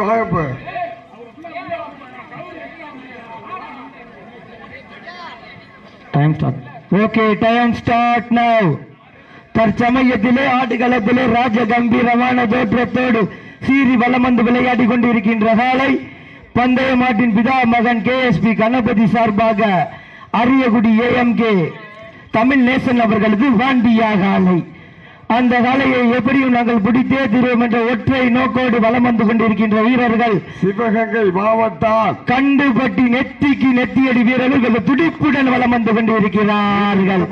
வாங்கப்ப time start okay time start now தற்சமயத்திலே ஆடுகளத்திலே ராஜ கம்பீரமான தோற்றத்தோடு சீறி வலம் வந்து விளையாடி கொண்டிருக்கின்ற காலை பந்தய மாட்டின் பிதா மகன் கே எஸ் பி கணபதி சார்பாக அரியகுடி ஏஎம்கே தமிழ் நேசன் அவர்களது வாண்டியா காலை. அந்த காலையை எப்படியும் நாங்கள் பிடித்தே தீர்வோம் என்ற ஒற்றை நோக்கோடு வலம் வந்து கொண்டிருக்கின்ற வீரர்கள் சிவகங்கை மாவட்டம். கண்டுபட்டி நெத்திக்கு நெத்தியடி வீரர்கள் துடிப்புடன் வலம் வந்து கொண்டிருக்கிறார்கள்.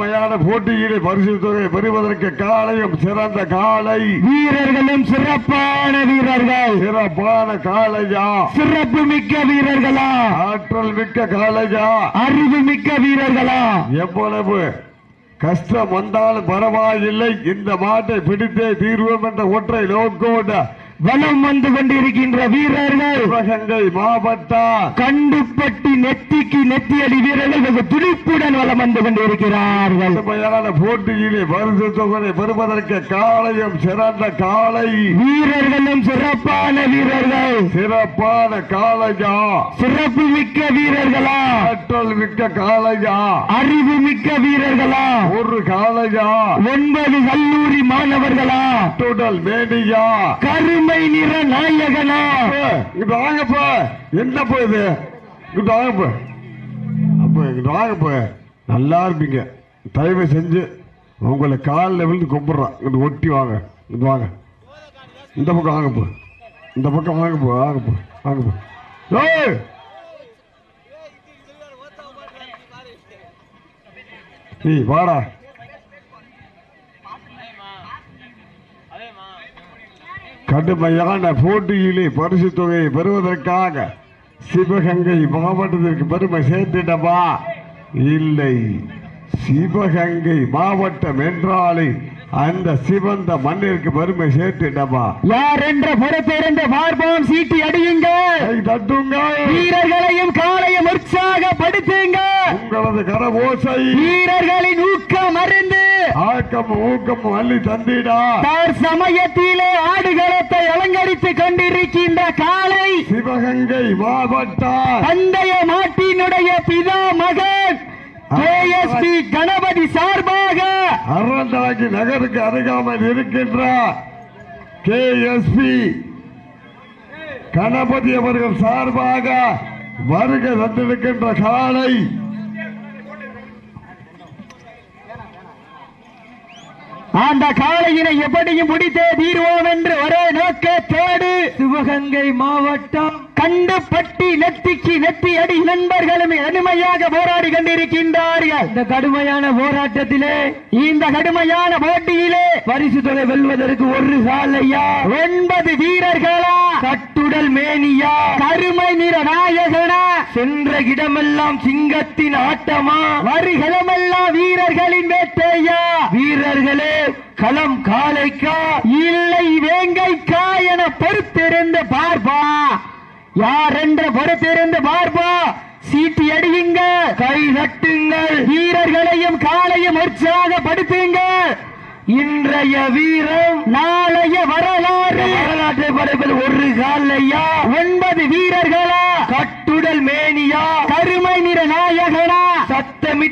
போட்டியிலே பரிசு தொகை பெறுவதற்கு காலையும் சிறந்த காலை. வீரர்களும் சிறப்பான வீரர்கள். சிறப்பான காளையா சிறப்பு மிக்க வீரர்களா? ஆற்றல் மிக்க காளையா அறிவு மிக்க வீரர்களா? எவ்வளவு? கஷ்டம் வந்தாலும் பரவாயில்லை. இந்த மாட்டை பிடித்தே தீர்வோம் என்ற ஒற்றை நோக்கோட வலம் வந்து கொண்டிருக்கின்ற வீரர்கள் சிவகங்கை மாவட்டம் கண்டுபட்டி நெத்திக்கு நெத்தியடி வீரர்கள் துடிப்புடன் வலம் வந்து கொண்டிருக்கிறார்கள். போட்டியிலே பரிசு தொகை பெறுவதற்கு காலையும் சிறந்த காலை. வீரர்களும் சிறப்பான வீரர்கள். சிறப்பான காளையா. சிறப்பு மிக்க வீரர்களா? ஆற்றல் மிக்க காளையா. அறிவு மிக்க வீரர்களா? ஒரு காளையா. ஒன்பது கல்லூரி மாணவர்களா? துடல் மேனியா. கருமை நிற நாயகனா? இங்க வாங்கப்பா. என்னப்பா இது? இங்க வாங்கப்பா. அப்ப வாங்கப்பா. நல்லா இருப்பீங்க. தயவு செஞ்சு உங்களை காலில் விழுந்து கும்பிட்றான் இங்க ஒட்டி வாங்க. இங்க வாங்க. இந்த பக்கம் வாங்கப்பா. இந்த பக்கம் வாங்க போ வாங்க போ வாங்க போ. நீ வாடா. கடுமையான போட்டியிலே பரிசு தொகையை பெறுவதற்காக சிவகங்கை மாவட்டத்திற்கு பெருமை சேர்த்திடவா? இல்லை. சிவகங்கை மாவட்டம் என்றாலே அந்த சிவந்த மண்ணிற்கு பெருமை சேர்த்திடவா யார் என்ற பொறுத்திருந்த பார்ப்போம் சீட்டி அடியுங்க. வீரர்களையும் காலையும் உற்சாகப்படுத்துங்க உங்களது கரவோசை வீரர்களின் ஊக்கம் அறிந்து. ஆக்கம் ஊக்கம் அள்ளி தந்திடா. தார் சமயத்திலே ஆடுகளத்தை அலங்கரித்துக் கொண்டிருக்கின்ற காலை சிவகங்கை மாவட்டம். பந்தய மாட்டினுடைய பிதா மகன் கேஎஸ்பி கணபதி சார்பாக அறந்தாங்கி நகருக்கு அருகாமல் இருக்கின்ற கேஎஸ்பி கணபதி அவர்கள் சார்பாக வருகை தந்திருக்கின்ற காலை. அந்த காளையினை எப்படியும் பிடித்தே தீர்வோம் என்று ஒரே நோக்கத்தோடு சிவகங்கை மாவட்டம் கண்டுபட்டி நெத்திக்கு நெத்தி அடி நண்பர்களும் கடுமையாக போராடி கொண்டிருக்கின்றார்கள். இந்த கடுமையான போராட்டத்திலே இந்த கடுமையான போட்டியிலே பரிசு தொகை வெல்வதற்கு ஒரு காலையா ஒன்பது வீரர்களா? கட்டுடல் மேனியா? கருமை நிற நாயகனா? சென்ற இடமெல்லாம் சிங்கத்தின் ஆட்டமா? வருகளமெல்லாம் வீரர்களின் வேட்டையா? வீரர்களே களம் காளைக்கா இல்லை வேங்கைக்கா என பொறுத்திருந்து பார்ப்பா. யார் என்ற பொறுத்திருந்து பார்ப்பா? சீட்டி அடியுங்க கை தட்டுங்கள் வீரர்களையும் காலையும் உற்சாகப்படுத்துங்கள் இன்றைய வீரம் நாளைய வரலாறு. வரலாற்றை படைப்பில் ஒரு காலையா? ஒன்பது வீரர்களா? கட்டுடல் மேனியா? கருமை நிற நாயகனா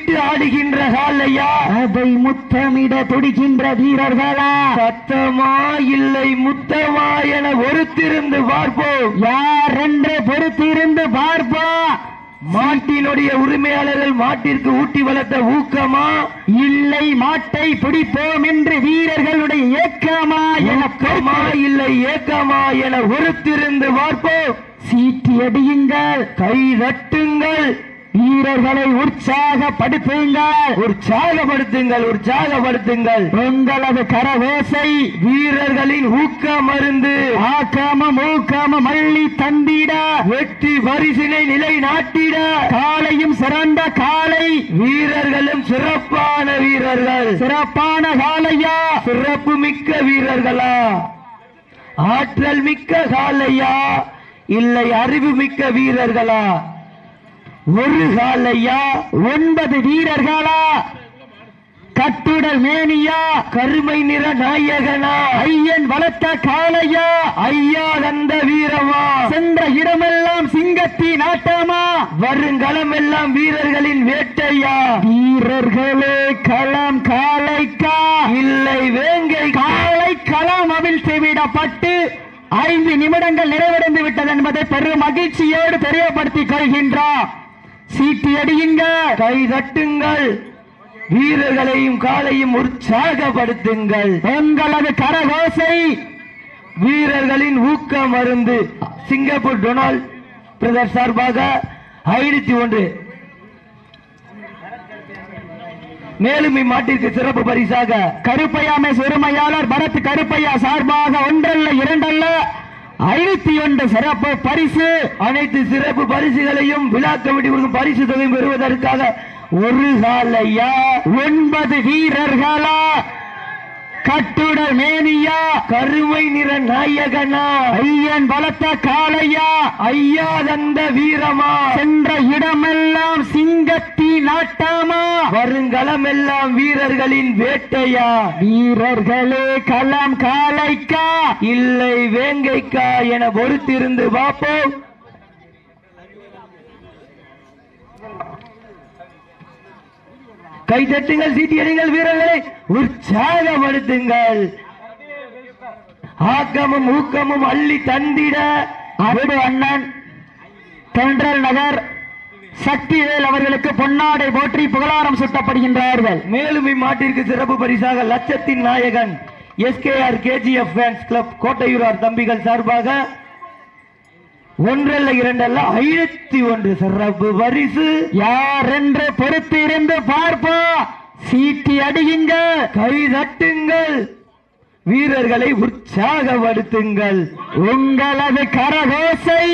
சத்தமிட்டு ஆடுகின்ற காலையா? அதை முத்தமிட துடிக்கின்ற வீரர்களா? சத்தமா இல்லை முத்தமா என பொறுத்திருந்து பார்ப்போம். யார் என்று பொறுத்திருந்து பார்ப்போம் மாட்டினுடைய உரிமையாளர்கள் மாட்டிற்கு ஊட்டி வளர்த்த ஊக்கமா? இல்லை மாட்டை பிடிப்போம் என்று வீரர்களுடைய ஏக்கமா எனக்கமா இல்லை ஏக்கமா என ஒருத்திருந்து பார்ப்போம். சீட்டி அடியுங்கள். கை தட்டுங்கள். வீரர்களை உற்சாகப்படுத்துங்கள். உற்சாகப்படுத்துங்கள் உற்சாகப்படுத்துங்கள். உங்களது கரவேசை வீரர்களின் ஊக்க மருந்து ஆக்காம ஊக்காம மள்ளி தந்திட. வெற்றி பரிசினை நிலை நாட்டிட காலையும் சிறந்த காலை. வீரர்களும் சிறப்பான வீரர்கள். சிறப்பான காலையா? சிறப்பு மிக்க வீரர்களா? ஆற்றல் மிக்க காலையா? இல்லை அறிவு மிக்க வீரர்களா? ஒரு காலையா? ஒன்பது வீரர்களா? கட்டுடல் மேனியா? கருமை நிற நாயகனா? ஐயன் வளர்த்த காளையா? ஐயா தந்த வீரமா சென்ற இடமெல்லாம் சிங்கத்தின் ஆட்டமா வருங்களமெல்லாம் வீரர்களின் வேட்டையா? வீரர்களே களம் காளைக்கா? இல்லை வேங்கை காளை களம் அவிழ்த்து விடப்பட்டு ஐந்து நிமிடங்கள் நிறைவடைந்து விட்டது என்பதை பெரும் மகிழ்ச்சியோடு தெரியப்படுத்திக் கொள்கின்றார் சீட்டி அடியுங்க கை தட்டுங்கள். வீரர்களையும் காலையும் உற்சாகப்படுத்துங்கள். உங்களது கரகோசை. வீரர்களின் ஊக்க மருந்து சிங்கப்பூர் டொனால்ட் பிரதர் சார்பாக ஐநூத்தி ஒன்று. மேலும் இம்மாட்டிற்கு சிறப்பு பரிசாக கருப்பையாமை சிறுமையாளர் பரத் கருப்பையா சார்பாக ஒன்றல்ல இரண்டல்ல. ஐநூத்தி ஒன்று சிறப்பு பரிசு. அனைத்து சிறப்பு பரிசுகளையும் விழா கமிட்டி கொடுக்கும் பரிசு தொகையும் பெறுவதற்காக ஒரு காலையா ஒன்பது வீரர்களா? கட்டுட மேனியா? கருமை நிற நாயகனா? ஐயன் பலத்த காளையா? ஐயா தந்த வீரமா? சென்ற இடமெல்லாம் சிங்கத் நாட்டாமா? வருங்களமெல்லாம் வீரர்களின் வேட்டையா? வீரர்களே களம் காலைக்கா இல்லை வேங்கைக்கா என பொறுத்திருந்து பார்ப்போம். கைதட்டுங்கள் சீட்டியடிங்கள் வீரர்களை. உற்சாகப்படுத்துங்கள். ஆக்கமும் ஊக்கமும் அள்ளி தந்திட. அருடு அண்ணன் தென்றல் நகர் சக்திவேல் அவர்களுக்கு பொன்னாடை போற்றி புகழாரம் சுட்டப்படுகின்றார்கள். மேலும் இம்மாட்டிற்கு சிறப்பு பரிசாக லட்சத்தின் நாயகன் எஸ்கேஆர் கேஜிஎஃப் ஃபேன்ஸ் கிளப் கோட்டையூரார் தம்பிகள் சார்பாக ஒன்றல்ல இரண்டல்ல ஐநூத்தி ஒன்று சிறப்பு பரிசு. யார் என்று பொறுத்து இருந்து பார்ப்போம் சீட்டி அடியுங்க கை தட்டுங்கள். வீரர்களை உற்சாகப்படுத்துங்கள். உங்களது கரகோசை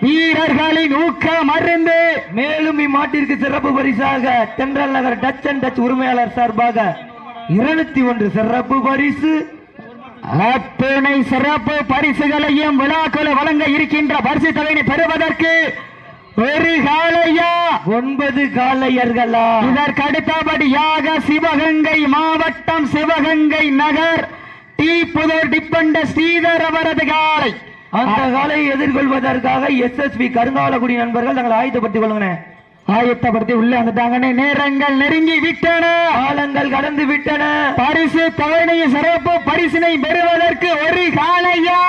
வீரர்களின் ஊக்க மருந்து மேலும் இம்மாட்டிற்கு சிறப்பு பரிசாக தென்றல் நகர் டச் அண்ட் டச் உரிமையாளர் சார்பாக இருநூத்தி ஒன்று சிறப்பு பரிசு. அத்துணை சிறப்பு பரிசுகளையும் விழாக்களை வழங்க இருக்கின்ற பரிசு தலைமை பெறுவதற்கு ஒரு காலையா ஒன்பது காலையர்களா இதற்கு அடுத்தபடியாக சிவகங்கை மாவட்டம் சிவகங்கை நகர் டி புதூர் டிப்பண்ட ஸ்ரீதர் அவரது காலை அந்த காலை எதிர்கொள்வதற்காக எஸ்எஸ்பி கருங்காலக்குடி நண்பர்கள் தங்களை ஆயத்தப்படுத்திக் கொள்ளுங்க ஆயத்தப்படுத்தி உள்ள வந்துட்டாங்கன்னு நேரங்கள் நெருங்கி விட்டன. காலங்கள் கடந்து விட்டன. பரிசு தவணைய சிறப்பு பரிசினை பெறுவதற்கு ஒரு காளையா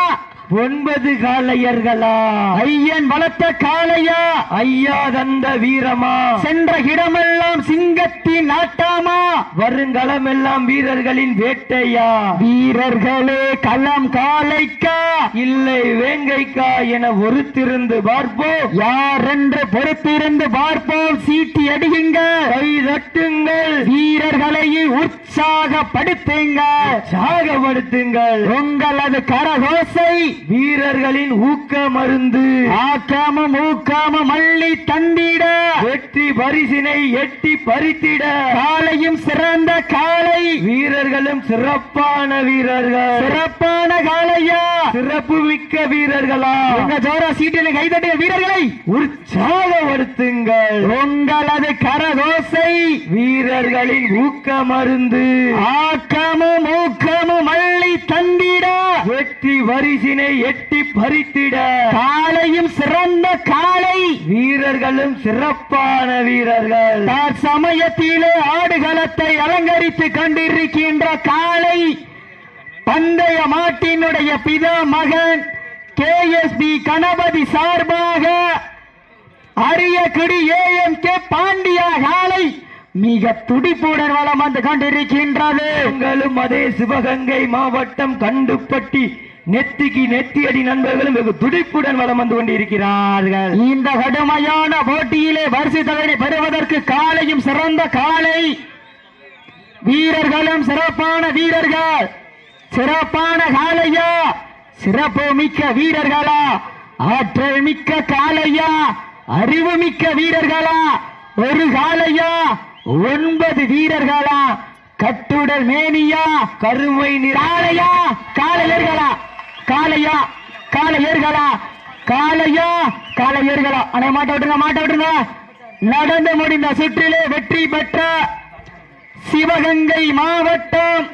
ஒன்பது காளையர்களா? ஐயன் வளர்த்த காளையா? ஐயா தந்த வீரமா? சென்ற இடமெல்லாம் சிங்கத்தின் ஆட்டாமா வருங்களமெல்லாம் வீரர்களின் வேட்டையா? வீரர்களே களம் காளைக்கா? இல்லை வேங்கைக்கா என ஒருத்திருந்து பார்ப்போம். யார் என்று பொறுத்திருந்து பார்ப்போம்? சீட்டி அடியுங்க. கை தட்டுங்கள். வீரர்களை உற்சாகப்படுத்துங்க. உற்சாகப்படுத்துங்கள். உங்களது கரகோசை. வீரர்களின் ஊக்க மருந்து ஆக்காமம் ஊக்காமம் அள்ளி தந்திட. வெற்றி பரிசினை எட்டி பறித்திட. காலையும் சிறந்த கால வீரர்களும் சிறப்பான வீரர்கள். சிறப்பான காளையா. சிறப்பு மிக்க வீரர்களா. உங்க ஜோரா சீட்டில் கைதட்டிய வீரர்களை உற்சாகப்படுத்துங்கள். உங்களது கரகோசை. வீரர்களின் ஊக்க மருந்து ஆக்கமும் ஊக்கமும் வெற்றி வரிசினை எட்டி பறித்திட. காலையும் சிறந்த காலை வீரர்களும் சிறப்பான வீரர்கள். சமயத்திலே ஆடுகளத்தை அலங்கரித்துக் கொண்டிருக்கின்ற காலை பந்தய மாட்டினுடைய பிதா மகன் கேஎஸ்பி கணபதி சார்பாக அரியக்குடி ஏஎம் கே பாண்டியா காலை மிக துடிப்புடன் வளம் வந்து கொண்டிருக்கின்றது. உங்களும் அதே சிவகங்கை மாவட்டம் கண்டுப்பட்டி நெத்திக்கு நெத்தியடி நண்பர்களும் வெகு துடிப்புடன் வளம் வந்து கொண்டிருக்கிறார்கள். இந்த கடுமையான போட்டியிலே வரிசை தவறை பெறுவதற்கு காலையும் சிறந்த காலை. வீரர்களும் சிறப்பான வீரர்கள். சிறப்பான காளையா சிறப்பு மிக்க வீரர்களா? ஆற்றல் மிக்க காளையா அறிவு மிக்க வீரர்களா? ஒரு காளையா ஒன்பது வீரர்களா? கட்டுடல் மேனியா? கருமை காளையா காலை ஏறுகளா காலையா? காலை ஏறுகளா அனை மாட்ட விட்டுங்க மாட்ட விட்டுங்க நடந்து முடிந்த சுற்றிலே வெற்றி பெற்ற சிவகங்கை மாவட்டம்